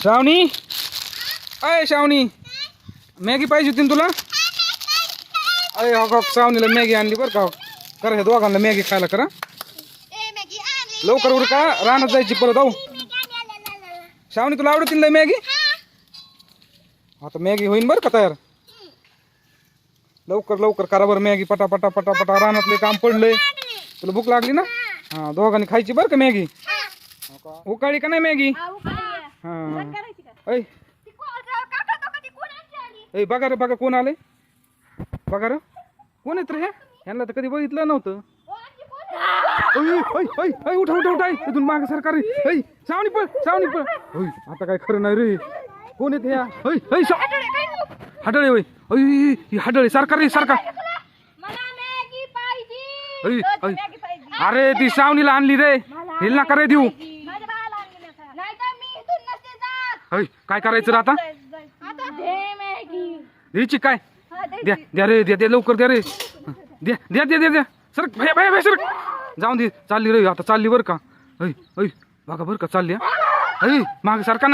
श्रावणी? अय श्रावणी. मॅगी पाहिजे होती ना तुला? अय हो हो श्रावणीला मॅगी आणली बरं का. करा ह्या दोघांना मॅगी खायला करा. लवकर उर का रानात जायची परत जाऊ. श्रावणी तुला आवडतील ना मॅगी? आता मॅगी होईन बरं का तयार. लवकर लवकर करा बरं मॅगी पटा पटा पटा पटा रानातले काम पडलंय तुला भूक लागली ना? हा दोघांनी खायची बरं का मॅगी? उकाळी का नाही मॅगी? हा. ऐ. ऐ बघा रे बघा कोण आले. बघा रे. कोण आहेत रे ह्या ह्यांना तर कधी बघितलं नव्हतं. ऐ, ऐ, ऐ, ऐ, उठा उठा उठा ऐ, इथून माग सरकार ऐ सावणी पळ सावणी पळ. होय आता काय खरं नाही रे. कोण आहेत ह्या? ऐ ऐ सा- हाडळे होय ऐ ही हाडळे सरकार रे सरकार ऐ, ऐ. अरे ती सावणीला आणली रे. हिल ना करे देऊ. ऐ काय करायचं रे आता? द्यायची काय? द्या द्या रे द्या द्या लवकर द्या रे. द्या द्या द्या द्या द्या. सर भया भया भया सर जाऊन दे चालली रे आता चालली बरं का? ऐ ऐ बघा बरं का चालली हा. ऐ माग सारखा